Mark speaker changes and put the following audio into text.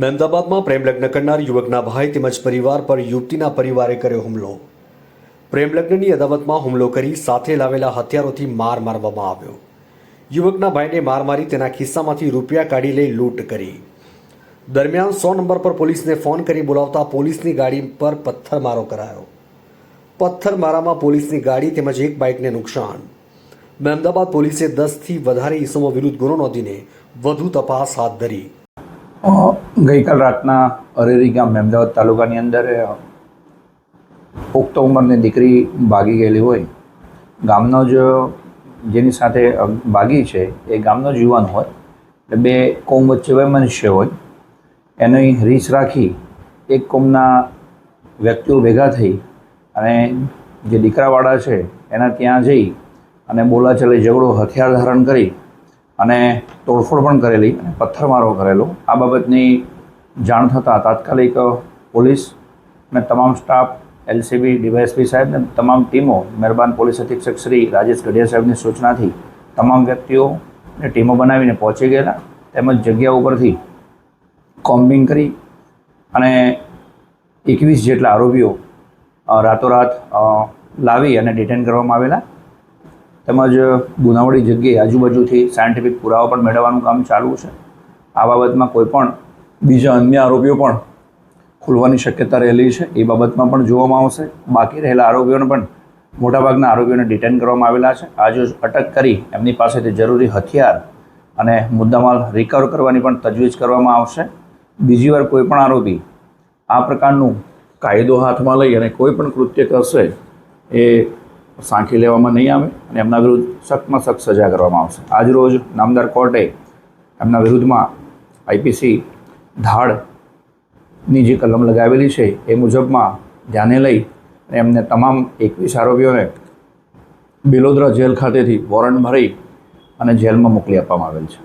Speaker 1: મહેમદાબાદમાં પ્રેમલગ્ન કરનાર યુવકના ભાઈ તેમજ પરિવાર પર યુવતીના પરિવારે કર્યો હુમલો. પ્રેમલગ્નની અદાવતમાં હુમલો કરી સાથે લાવેલા હથિયારોથી માર મારવામાં આવ્યો. યુવકના ભાઈને માર મારી તેના ખિસ્સામાંથી રૂપિયા કાઢી લઈ લૂંટ કરી. દરમિયાન સો નંબર પર પોલીસને ફોન કરી બોલાવતા પોલીસની ગાડી પર પથ્થરમારો કરાયો. પથ્થરમારામાં પોલીસની ગાડી તેમજ એક બાઇકને નુકસાન. મહેમદાબાદ પોલીસે દસથી વધારે ઇસમો વિરુદ્ધ ગુનો નોંધીને વધુ તપાસ હાથ ધરી.
Speaker 2: ગઈકાલ રાતના અરેરી ગામ અમદાવાદ તાલુકાની અંદર પુખ્ત ઉંમરની દીકરી ભાગી ગયેલી હોય. ગામનો જ જેની સાથે ભાગી છે, એ ગામનો જ યુવાન હોય. એટલે બે કોમ વચ્ચે વૈમનસ્ય હોય. એની રીસ રાખી એક કોમના વ્યક્તિઓ ભેગા થઈ અને જે દીકરાવાળા છે, એના ત્યાં જઈ અને બોલાચાલી, ઝઘડો, હથિયાર ધારણ કરી અને તોડફોડ પણ કરેલી અને પથ્થરમારો કરેલો. આ બાબતની જાણ થતાં તાત્કાલિક પોલીસ અને તમામ સ્ટાફ, એલસીબી, ડીવાયએસપી સાહેબ અને તમામ ટીમો, મહેરબાન પોલીસ અધિક્ષક શ્રી રાજેશ ગઢિયા સાહેબની સૂચનાથી તમામ વ્યક્તિઓને ટીમો બનાવીને પહોંચી ગયેલા. તેમજ જગ્યા ઉપરથી કોમ્બિંગ કરી અને એકવીસ જેટલા આરોપીઓ રાતોરાત લાવી અને ડિટેન કરવામાં આવેલા. તેમજ ગુનાવાળી જગ્યાએ આજુબાજુથી સાયન્ટિફિક પુરાવા પણ મેળવવાનું કામ ચાલુ છે. આ બાબતમાં કોઈ પણ બીજા અન્ય આરોપીઓ પણ ખુલવાની શક્યતા રહેલી છે. એ બાબતમાં પણ જોવામાં આવશે. બાકી રહેલા આરોપીઓને પણ મોટાભાગના આરોપીઓને ડિટેન કરવામાં આવેલા છે. આજે અટક કરી એમની પાસેથી જરૂરી હથિયાર અને મુદ્દામાલ રિકવર કરવાની પણ તજવીજ કરવામાં આવશે. બીજી વાર કોઈ પણ આરોપી આ પ્રકારનું કાયદો હાથમાં લઈ અને કોઈ પણ કૃત્ય કરશે એ સાંખી લેવામાં નહીં આવે અને એમના વિરુદ્ધ સખ્તમાં સખ્ત સજા કરવામાં આવશે. આજરોજ નામદાર કોર્ટે એમના વિરુદ્ધમાં આઈપીસી ધાડની જે કલમ લગાવેલી છે એ મુજબમાં ધ્યાને લઈ અને એમને તમામ એકવીસ આરોપીઓને બિલોદરા જેલ ખાતેથી વોરંટ ભરી અને જેલમાં મોકલી આપવામાં આવેલ છે.